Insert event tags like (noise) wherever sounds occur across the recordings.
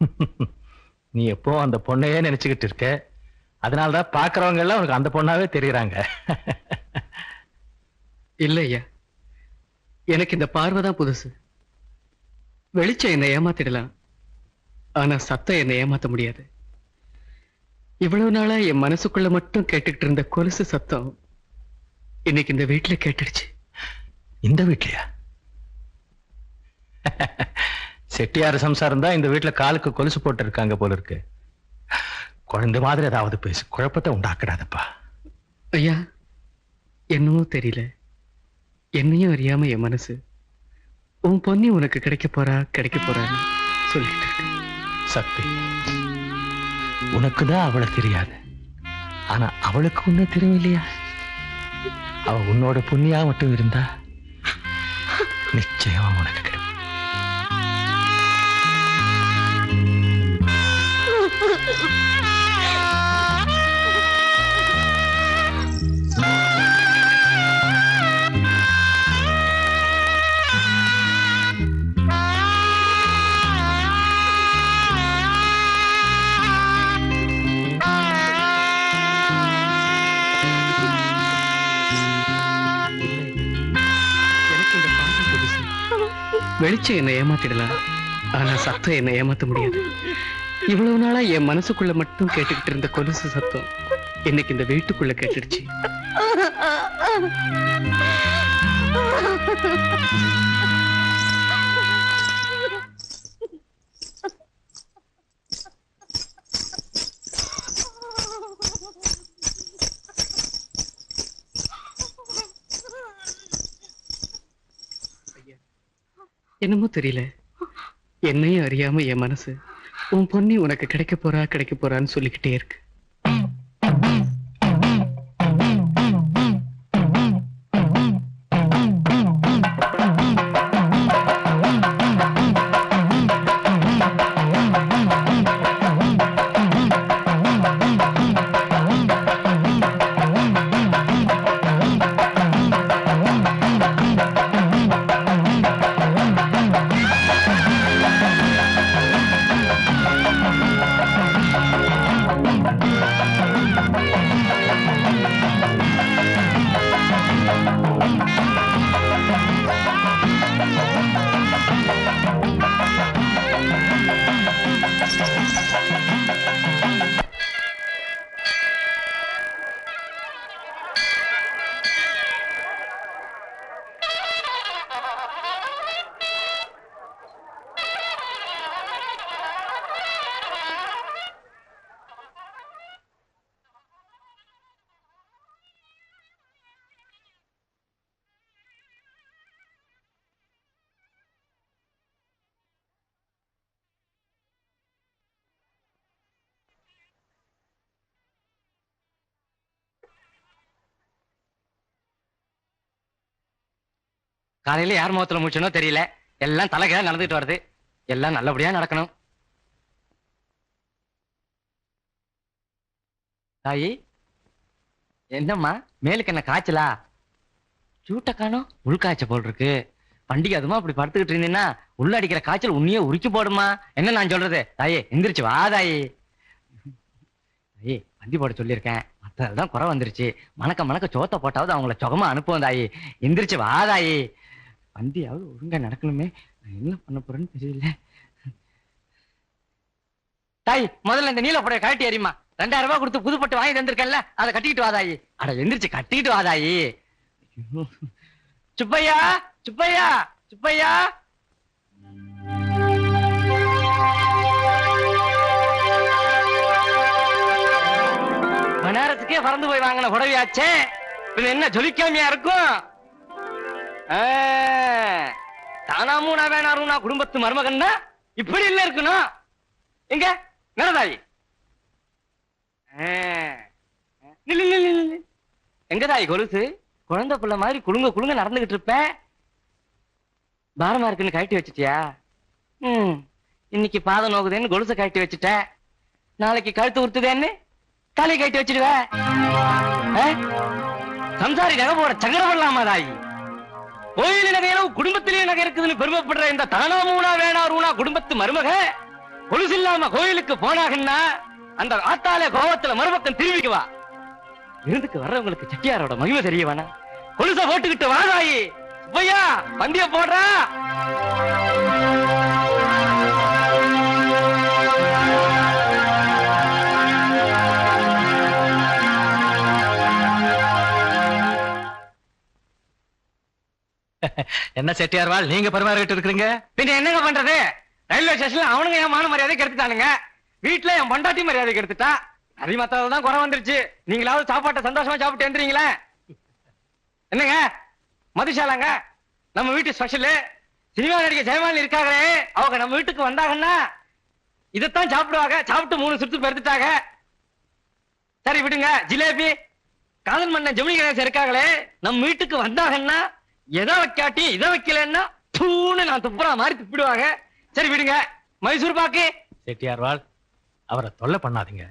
(laughs) நீ எப்போ அந்த பொண்ணையே நினைச்சுக்கிட்டு இருக்க. அதனாலதான் பாக்குறவங்க எல்லாம் உனக்கு அந்த பொண்ணாவே தெரியறாங்க. (laughs) இல்ல ஐயா. எனக்கு இந்த பார்வை தான் புதுசு. வெளிச்சம் என்னை ஏமாத்திடலாம். ஆனா சத்தம் என்னை ஏமாத்த முடியாது. இவ்வளவு நாளா என் மனசுக்குள்ள மட்டும் கேட்டுக்கிட்டு இருந்த கொலுசு சத்தம் இன்னைக்கு இந்த வீட்டுல கேட்டுடுச்சு. இந்த வீட்லயா? (laughs) செட்டியார் சம்சாரம் தான் இந்த வீட்டுல காலுக்கு கொலுசு போட்டு இருக்காங்க போல இருக்கு. குழந்தை மாதிரி ஏதாவது பேசு குழப்பத்தை உண்டாக்குறாதப்பா ஐயா என்னவோ தெரியல. என்னையும் அறியாம என் மனசு. உன் பொன்னி உனக்கு கிடைக்க போறா கிடைக்க போறான்னு சொல்லிட்டு இருக்கு. சக்தி உனக்கு தான் அவளை தெரியாது. ஆனா அவளுக்கு ஒண்ணு தெரியும் இல்லையா அவ உன்னோட புண்ணியா மட்டும் இருந்தா நிச்சயமா உனக்கு வெளிச்சம் என்னை ஏமாத்திடலாம் ஆனா சத்தம் என்னை ஏமாத்த முடியாது. இவ்வளவு நாளா என் மனசுக்குள்ள மட்டும் கேட்டுக்கிட்டு இருந்த கொலுசு சத்தம் இன்னைக்கு இந்த வீட்டுக்குள்ள கேட்டுடுச்சு. என்னமோ தெரியல. என்னையும் அறியாம என் மனசு உன் பொண்ணி உனக்கு கிடைக்க போறா கிடைக்க போறான்னு சொல்லிக்கிட்டே இருக்கு. காலையில யார் முகத்துல முடிச்சனோ தெரியல. எல்லாம் தலைகீழ நடந்துட்டு வருது. எல்லாம் நல்லபடியா நடக்கணும். தாயி என்னம்மா? மேலுக்கு என்ன காய்ச்சலா? சூட்ட காணோம். உள்காய்ச்ச போல் இருக்கு. பண்டிகை அதுமா அப்படி படுத்துக்கிட்டு இருந்தீங்கன்னா உள்ள அடிக்கிற காய்ச்சல் உன்னையே உரிச்சு போடுமா? என்ன நான் சொல்றது? தாயே எந்திரிச்சு வா தாயி. தாயி பந்தி போட சொல்லியிருக்கேன். மற்றதான் குறை வந்துருச்சு. மணக்க மணக்க சோத்த போட்டாவது அவங்கள சுகமா அனுப்புவோம் தாயி. எந்திரிச்சு வா தாயி. பந்தியாவது ஒழுங்கா நடக்கணுமே. நான் என்ன பண்ண போறேன்னு தெரியல. தாய் முதல்ல இந்த நீல புடைய கழட்டி எறிமா ரெண்டாயிரம் ரூபாய் கொடுத்து புதுப்பட்டு வாங்கி தந்திருக்கேன்ல அதை கட்டிக்கிட்டு வாதாயி அட எந்திரிச்சு கட்டிக்கிட்டு வாதாயி. சுப்பையா சுப்பையா சுப்பையா. மணி நேரத்துக்கே பறந்து போய் வாங்கின புடவையாச்சே. இது என்ன ஜொலிக்காமையா இருக்கும்? தானாமும் நான் வேணாரும் நான் குடும்பத்து மருமகன்னா இப்படி இல்ல இருக்கணும் எங்க? நடதாயி எங்க தாய் கொலுசு? குழந்தை பிள்ளை மாதிரி குலுங்க குலுங்க நடந்துகிட்டு இருப்பேன் பாரமா இருக்குன்னு கழட்டி வச்சிட்டியா? ம் இன்னைக்கு பாதம் நோக்குதேன்னு கொலுசை கழட்டி வச்சுட்ட. நாளைக்கு கழுத்து உறுத்துதேன்னு தலை கழட்டி வச்சிடுவேன் சம்சாரி நகை போட சங்கடம் பண்ணலாமா தாயி கோயில் நகையிலும் குடும்பத்திலேயே நகை இருக்குதுன்னு பெருமைப்படுற இந்த தானா மூணா வேணா ரூணா குடும்பத்து மருமக கொலுசு இல்லாம கோயிலுக்கு போனாங்கன்னா அந்த ஆத்தால கோவத்துல மறுபக்கம் திரும்பிக்குவா விருந்துக்கு வர்றவங்களுக்கு செட்டியாரோட மகிமை தெரிய வேணாம். கொலுச போட்டுக்கிட்டு வாதாயி சுப்பையா பந்திய போடுறா. என்ன செட்டியார் வாழ் நீங்க பரிமாறிட்டு இருக்கிறீங்க? பின்ன என்னங்க பண்றது? ரயில்வே ஸ்டேஷன்ல அவனுங்க என் மான மரியாதை கெடுத்துட்டானுங்க. வீட்டுல என் பொண்டாட்டி மரியாதை கெடுத்துட்டா. அதி மத்தால தான் குறை வந்துருச்சு. நீங்களாவது சாப்பாட்டை சந்தோஷமா சாப்பிட்டு வந்துறீங்களே என்னங்க? மதுஷாலாங்க நம்ம வீட்டு ஸ்பெஷலு சினிமா நடிகை ஜெயமாலி இருக்காங்களே. அவங்க நம்ம வீட்டுக்கு வந்தாங்கன்னா இதைத்தான் சாப்பிடுவாங்க. சாப்பிட்டு மூணு சுத்து பெருத்துட்டாங்க. சரி விடுங்க. ஜிலேபி காதல் மன்னன் ஜெமினி கணேசன் இருக்காங்களே. நம்ம வீட்டுக்கு வந்தாங்கன்னா எதை வைக்காட்டி இதை வைக்கலன்னா தூணு நான் துப்புறா மாதிரி துப்பிடுவாங்க. சரி விடுங்க. மைசூர் பாக்கு. செட்டியார்வாள் அவரை தொல்லை பண்ணாதீங்க.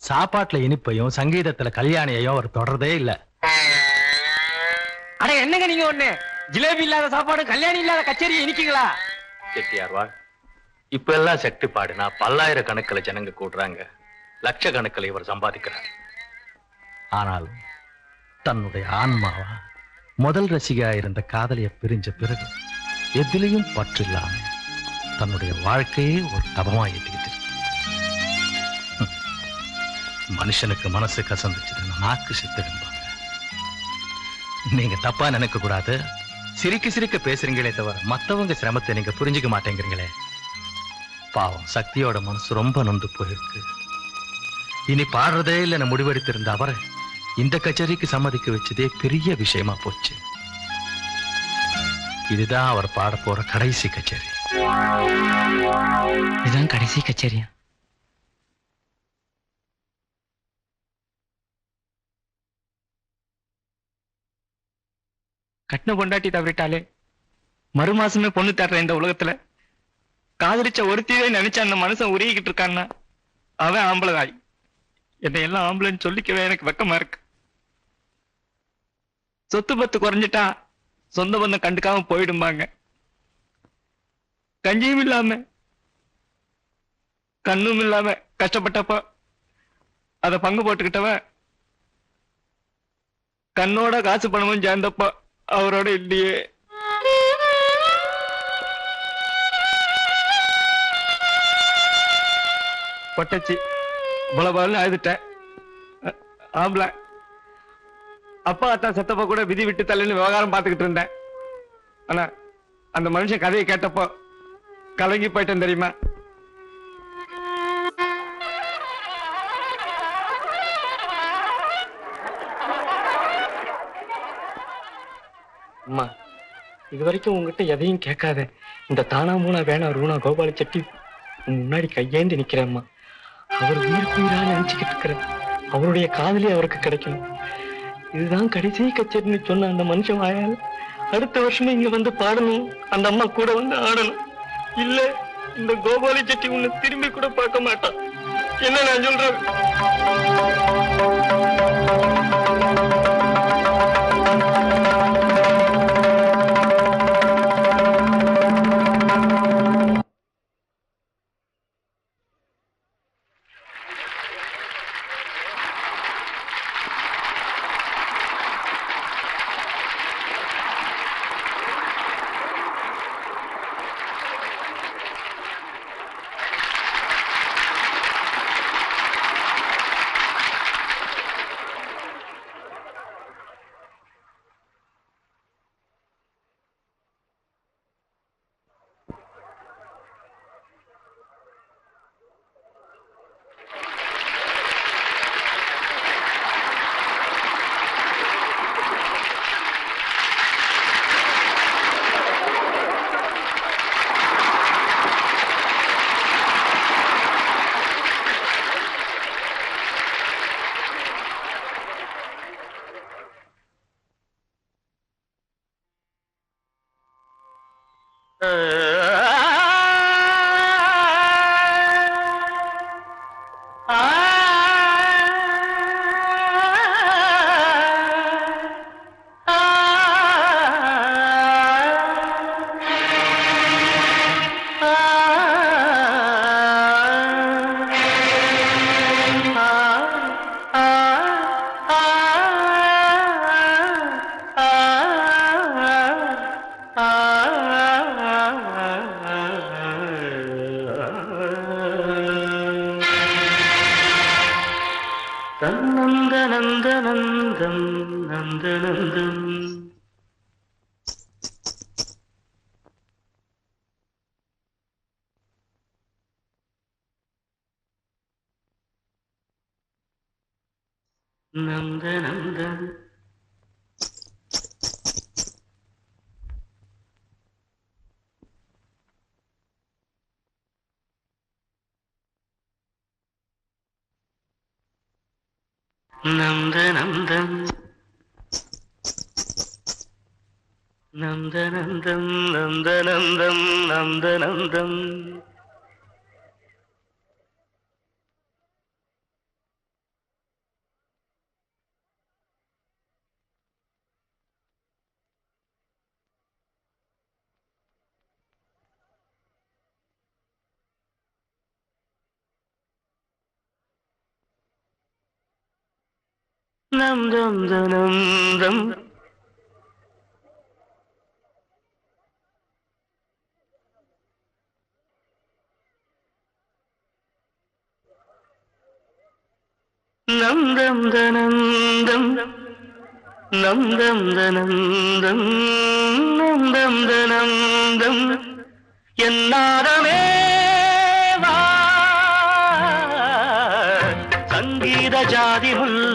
சாப்பாட்டுல இனிப்பையும் சங்கீதத்துல கல்யாணியையும் அவர் தொடர்றதே இல்ல. அட என்னங்க நீங்க ஒண்ணு? ஜிலேபி இல்லாத சாப்பாடு கல்யாணி இல்லாத கச்சேரி இனிக்குங்களா செட்டியார்வாள் இப்ப எல்லாம் செட்டு பாடுனா பல்லாயிரக்கணக்கில் ஜனங்க கூடுறாங்க. லட்சக்கணக்கில் இவர் சம்பாதிக்கிறார். ஆனால் தன்னுடைய ஆன்மாவா முதல் ரசிகா இருந்த காதலிய பிரிஞ்ச பிறகு எதிலையும் பற்றில்லாம தன்னுடைய வாழ்க்கையே ஒரு தபமா ஏற்றிக்கிட்டு. மனுஷனுக்கு மனசு கசந்துச்சுன்னு நாக்கு சித்திருப்பாங்க நீங்க தப்பா நினைக்க கூடாது. சிரிக்க சிரிக்க பேசுறீங்களே தவிர மத்தவங்க சிரமத்தை நீங்க புரிஞ்சுக்க மாட்டேங்கிறீங்களே. பாவம் சக்தியோட மனசு ரொம்ப நொந்து போயிருக்கு. இனி பாடுறதே இல்லைன்னு முடிவெடுத்திருந்த அவரை இந்த கச்சேரிக்கு சம்மதிக்க வச்சதே பெரிய விஷயமா போச்சு. இதுதான் அவர் பாட போற கடைசி கச்சேரி. இதுதான் கடைசி கச்சேரியா? கட்டின பொண்டாட்டி தவறிட்டாலே மறு மாசமே பொண்ணு தர்ற இந்த உலகத்துல காதலிச்ச ஒருத்தியே நினைச்ச அந்த மனுஷன் உருகிக்கிட்டு இருக்கான்னா அவன் ஆம்பளதாய் என்னை எல்லாம் ஆம்பளைன்னு சொல்லிக்கவே எனக்கு வெக்கமா இருக்கு. சொத்து பத்து குறைஞ்சிட்டா சொந்த பந்தம் கண்டுக்காம போயிடும்பாங்க. கஞ்சியும் இல்லாம கண்ணும் இல்லாம கஷ்டப்பட்டப்ப அத பங்கு போட்டுக்கிட்டவன் கண்ணோட காசு பணமும் சேர்ந்தப்ப அவரோட இல்லையே. பொட்டச்சி புலபால்னு அழுதுட்டேன் ஆம்பளை. அப்பா அத்தான் செத்தப்ப கூட விதி விட்டு தள்ளுன்னு விவகாரம் பார்த்துக்கிட்டு இருந்தேன். ஆனா அந்த மனுஷன் கதையை கேட்டப்போ கலங்கி போயிட்டேன் தெரியுமா? அம்மா இது வரைக்கும் உங்ககிட்ட எதையும் கேட்காத. இந்த தானா மூணா வேணா ரூணா கோபால செட்டி முன்னாடி கையேந்தி நிக்கிறேம்மா அவர் உயிருக்கு உயிரா நினைச்சுக்கிட்டு இருக்கிற அவருடைய காதலி அவருக்கு கிடைக்கணும். இதுதான் கடைசி கச்சேரின்னு சொன்ன அந்த மனுஷன் வாயால அடுத்த வருஷமே இங்க வந்து பாடணும். அந்த அம்மா கூட வந்து ஆடணும். இல்ல இந்த கோபாலி செட்டி உன்னை திரும்பி கூட பார்க்க மாட்டான். என்ன நான் சொல்றேன் നന്ദനന്ദനന്ദം നന്ദനന്ദം നന്ദനന്ദം നന്ദനന്ദം നന്ദനന്ദം നന്ദനന്ദം நம் தம் தனம் தம். நந்தம் தனந்தம் நந்தம் தனந்தம் நந்தம் தனந்தம் என் நாதமே சங்கீத ஜாதி உள்ள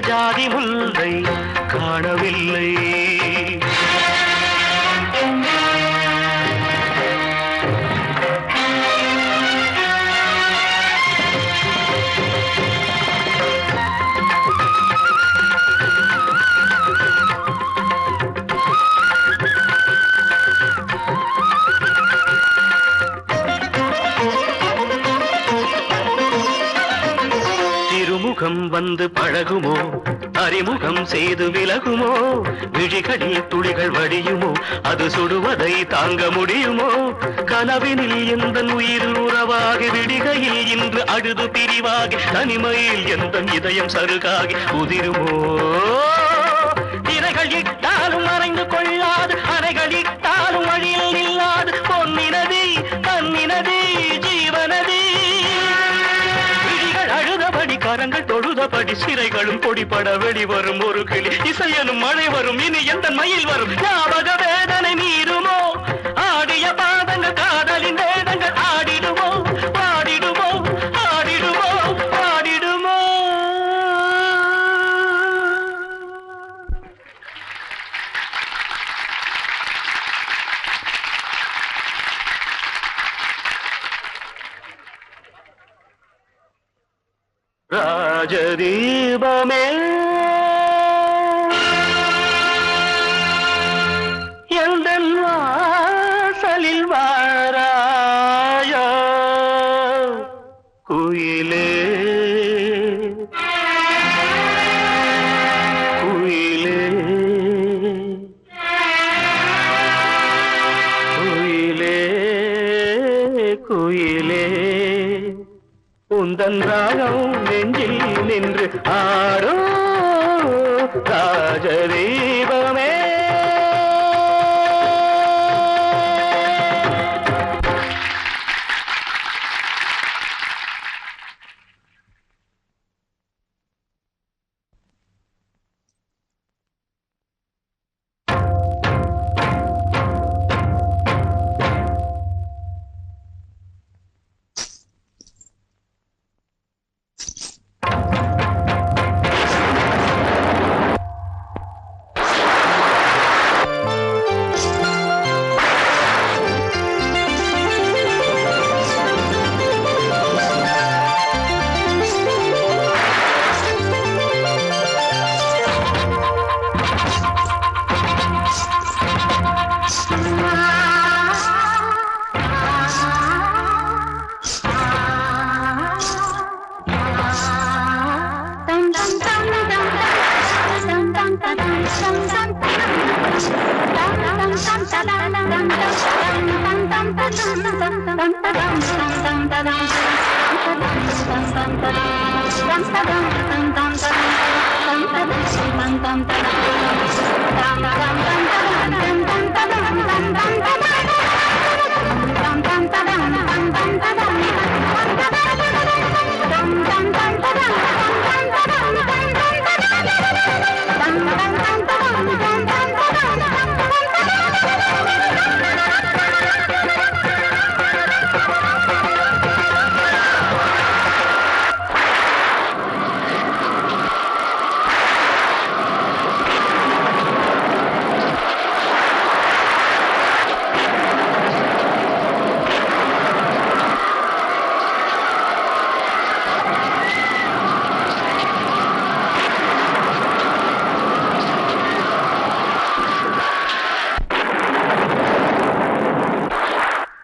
ஜாதி முல்லை காணவில்லை. வந்து பழகுமோ? அறிமுகம் செய்து விலகுமோ? விழிகளில் துளிகள் வடியுமோ? அது சுடுவதை தாங்க முடியுமோ? கனவினில் எந்த உயிர் உறவாகி விடிகையில் இன்று அழுது பிரிவாகி தனிமையில் எந்த இதயம் சருகாகி உதிருமோ? சிறைகளும் பொடிபட வெளிவரும் ஒரு கிளி. இசையனும் மழை வரும் இனி எந்த மயில் வரும்? ஞாபக வேதனை மீறுமோ? ஆடிய രാജദീപമേ ராஜதீபமே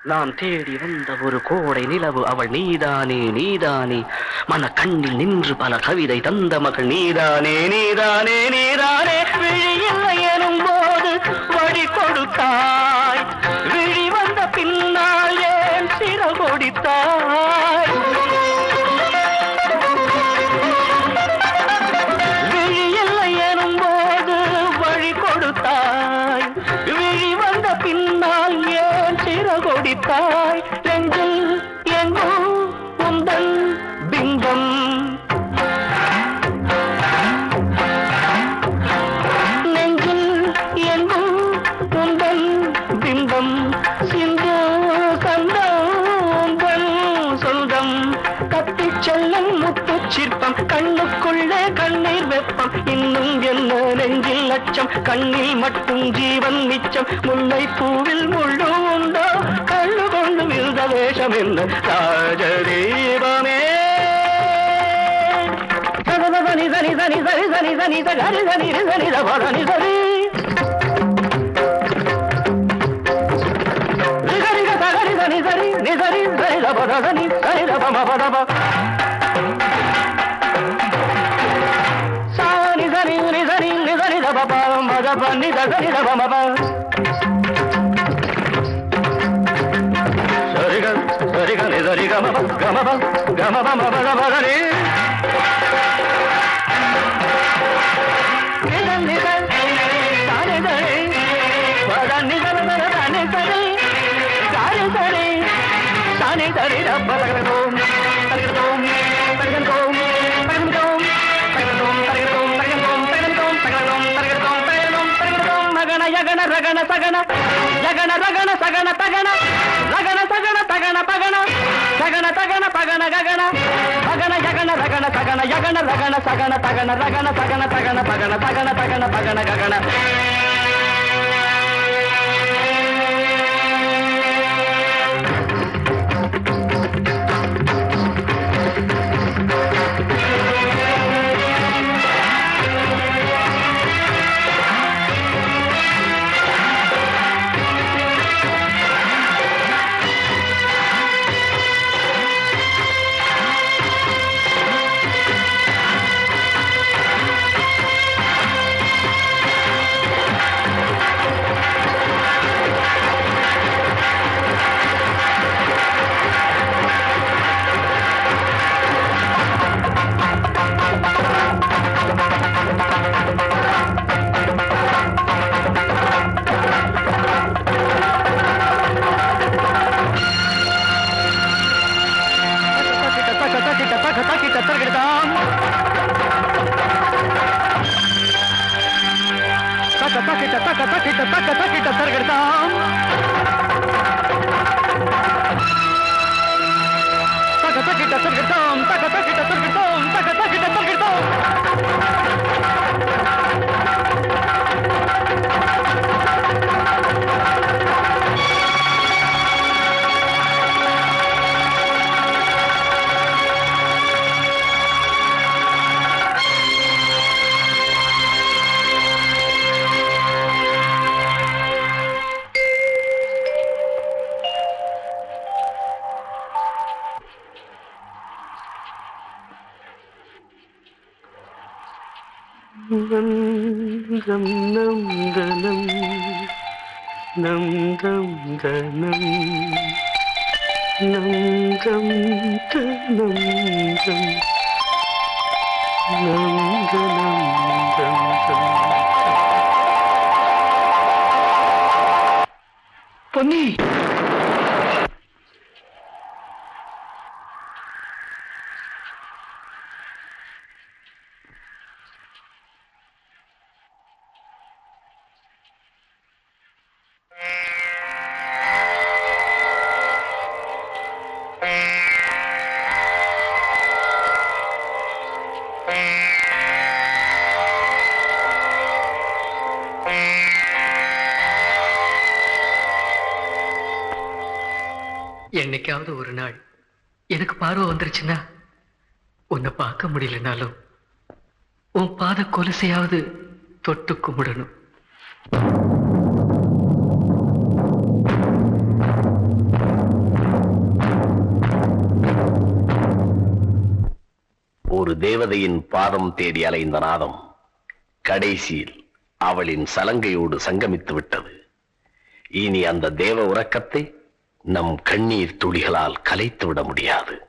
நான் தேடி வந்த ஒரு கோடை நிலவு அவள் நீதானே நீதானே. மன கண்ணில் நின்று பல கவிதை தந்த மகள் நீதானே நீதானே நீதானே. விழி இல்லை எனும் போது வழி கொடுத்தான் லட்சம் கண்ணில் மட்டும் ஜீவன் மிச்சம் முல்லை பூவில் முள்ளு உண்டோ கள்ளு கொண்டு விழுந்த வேஷம் என்ன ராஜதீபமே சனி சனி சனி சனி சனி சனி சனி சனி சனி சனி சனி ரிகரிக சகரி சனி சரி நிசரி சரி தப தனி சரி தப மப தப சாணி பாவம் மத பண்ணி தசரிதமப சரிகள் சரிகள் இதரி கமப கமப கமப யகன ரகன சகன. யகன ரகன சகன தகன. ரகன சகன தகன பகன. சகன தகன பகன ககன. பகன யகன ரகன சகன யகன ரகன சகன தகன ரகன சகன தகன பகன தகன தகன பகன ககன. Secretón. நம் தம் தனம் நம் தம் தனம் தம் நம் தனம் தம் தம் பொன்னி! என்னைக்காவது ஒரு நாள் எனக்கு பார்வை வந்துருச்சுன்னா உன்னை பார்க்க முடியலனாலும் உன் பாத கொலுசையாவது தொட்டு கும்பிடணும். ஒரு தேவதையின் பாதம் தேடி அலைந்த நாதம் கடைசியில் அவளின் சலங்கையோடு சங்கமித்து விட்டது. இனி அந்த தேவ உறக்கத்தை நம் கண்ணீர் துளிகளால் கலைத்து விட முடியாது.